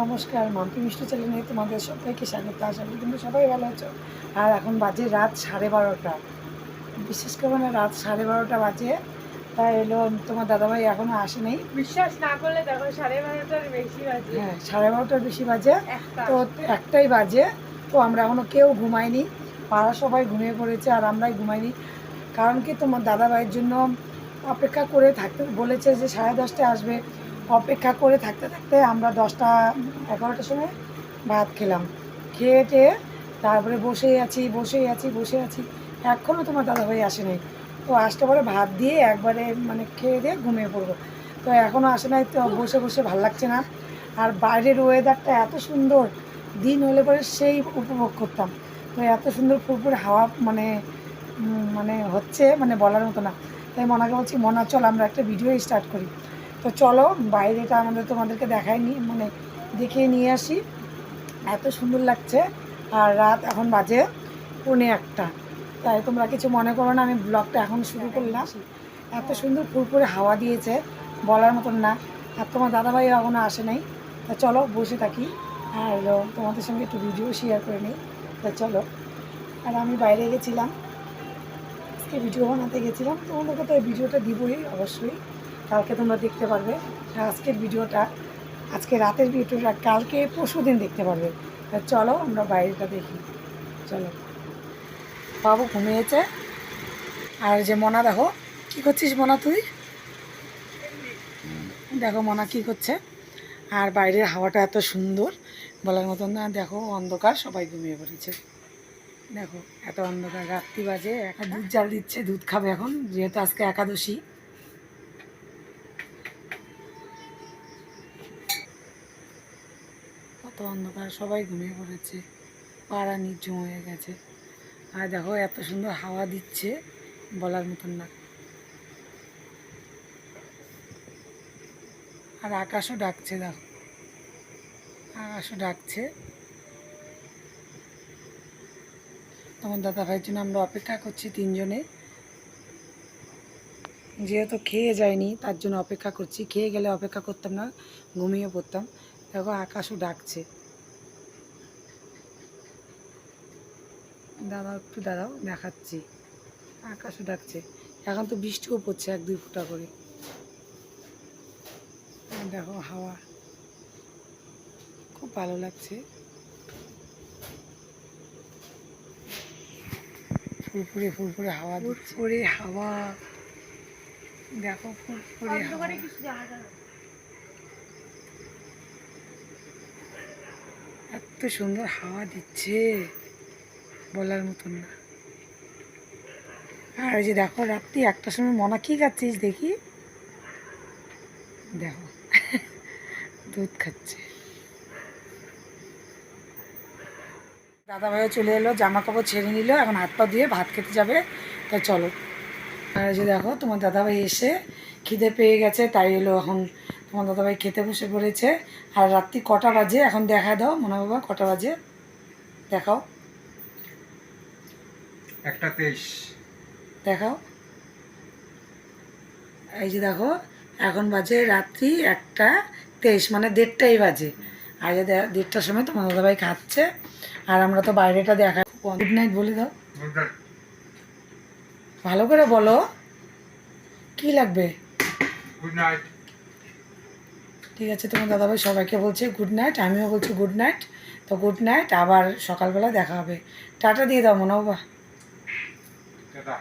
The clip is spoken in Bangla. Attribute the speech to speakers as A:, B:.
A: নমস্কার মাম্পি মিষ্টি চ্যানেলে তোমাদের সবাইকে স্বাগত। আশা করি তোমরা সবাই ভালো আছো। আর এখন বাজে রাত সাড়ে বারোটা। বিশেষ করে মানে রাত সাড়ে বারোটা বাজে। তাই এলো তোমার দাদাভাই এখনও আসেনি
B: বিশ্বাস না করলে দেখো সাড়ে বারোটার বেশি বাজে।
A: হ্যাঁ সাড়ে বারোটার বেশি বাজে। তো একটাই বাজে। তো আমরা এখনও কেউ ঘুমাইনি। পাড়া সবাই ঘুমিয়ে পড়েছে আর আমরাই ঘুমাইনি। কারণ কি তোমার দাদাভাইয়ের জন্য অপেক্ষা করে থাকতে বলেছে যে সাড়ে দশটায় আসবে। অপেক্ষা করে থাকতে থাকতে আমরা দশটা, এগারোটার সময় ভাত খেলাম। খেয়ে টেয়ে তারপরে বসেই আছি বসেই আছি বসে আছি। এখনও তোমার দাদাভাই আসে নাই। তো আসতে পরে ভাত দিয়ে একবারে মানে খেয়ে দিয়ে ঘুমিয়ে পড়ব। তো এখনও আসে নাই, তো বসে বসে ভালো লাগছে না। আর বাইরের ওয়েদারটা এত সুন্দর, দিন হলে পরে সেই উপভোগ করতাম। তো এত সুন্দর ফুরফুরে হাওয়া মানে মানে হচ্ছে মানে বলার মতো না। তাই মনাকে বলছি, মনা, চল আমরা একটা ভিডিও স্টার্ট করি। তো চলো, বাইরেটা আমাদের তোমাদেরকে দেখাই নি মানে দেখিয়ে নিয়ে আসি। এত সুন্দর লাগছে, আর রাত এখন বাজে পৌনে একটা। তাই তোমরা কিছু মনে করো না, আমি ব্লগটা এখন শুরু করলাম। এত সুন্দর ফুরফুরে হাওয়া দিয়েছে, বলার মতন না। আর তোমার দাদাভাই এখনও আসে নাই। তা চলো, বসে থাকি। আর তোমাদের সঙ্গে একটু ভিডিও শেয়ার করে নিই। তা চলো। আর আমি বাইরে গেছিলাম। আজকে ভিডিও বানাতে গেছিলাম। তোমাদেরকে তো ভিডিওটা দিবই, অবশ্যই। কালকে তোমরা দেখতে পারবে। আজকের ভিডিওটা, আজকে রাতের ভিডিওটা, কালকে পরশু দিন দেখতে পারবে। চলো আমরা বাইরেটা দেখি। চলো। বাবু ঘুমিয়েছে। আর যে মনা, দেখো, কী করছিস মনা তুই? দেখো মনা কী করছে। আর বাইরের হাওয়াটা এত সুন্দর, বলার মতন না। দেখো অন্ধকার, সবাই ঘুমিয়ে পড়েছে। দেখো, এত অন্ধকার, রাত্রি বাজে একটা দুধ জাল দিচ্ছে, দুধ খাবে এখন, যেহেতু আজকে একাদশী। কত অন্ধকার, সবাই ঘুমিয়ে পড়েছে। পাড়া নির্জম হয়ে গেছে। আর দেখো, এত সুন্দর হাওয়া দিচ্ছে, বলার মতন না। আর আকাশও ডাকছে, দেখো। আকাশও ডাকছে। তোমার দাদা ভাইয়ের জন্য আমরা অপেক্ষা করছি তিনজনে। যেহেতু খেয়ে যায়নি, তার জন্য অপেক্ষা করছি। খেয়ে গেলে অপেক্ষা করতাম না, ঘুমিয়ে পড়তাম। দেখো আকাশও ডাকছে। দাদা একটু দাদাও দেখাচ্ছি। আকাশও ডাকছে। এখন তো বৃষ্টিও পড়ছে এক দুই ফুটা করে। দেখো হাওয়া। খুব ভালো লাগছে। ফুরফুরে ফুরফুরে হাওয়া ফুরফুরে হাওয়া। দেখো ফুরফুরে হাওয়া
B: অন্ধকারে কিছু দেখা গেল
A: এত সুন্দর হাওয়া দিচ্ছে। বলার মতন না। আর এই যে দেখো, রাত্রি একটার সময় মনা কি খাচ্ছিস দেখি? দেখো, দুধ খাচ্ছে। দাদা ভাইও চলে এলো জামা কাপড় ছেড়ে নিল, এখন হাত পা দিয়ে ভাত খেতে যাবে। তাই চলো। আর যে দেখো, তোমার দাদাভাই এসে খিদে পেয়ে গেছে, তাই এলো এখন তোমার দাদাভাই খেতে বসে পড়েছে। আর রাত্রি কটা বাজে? এখন দেখা দাও মনে বাবা কটা বাজে? দেখাও।
C: একটা তেইশ।
A: দেখাও। এই যে দেখো এখন বাজে রাত্রি একটা তেইশ মানে দেড়টাই বাজে। আর যে দেড়টার সময় তোমার দাদাভাই খাচ্ছে। আর আমরা তো বাইরেটা দেখা গুড নাইট বলে দাও। ভালো করে বলো। কি লাগবে?
C: Good night.
A: ঠিক আছে, তোমার দাদাভাই সবাইকে বলছে গুড নাইট আমিও বলছি গুড নাইট তো গুড নাইট আবার সকালবেলা দেখা হবে। টাটা দিয়ে দাও মনে
C: টাটা।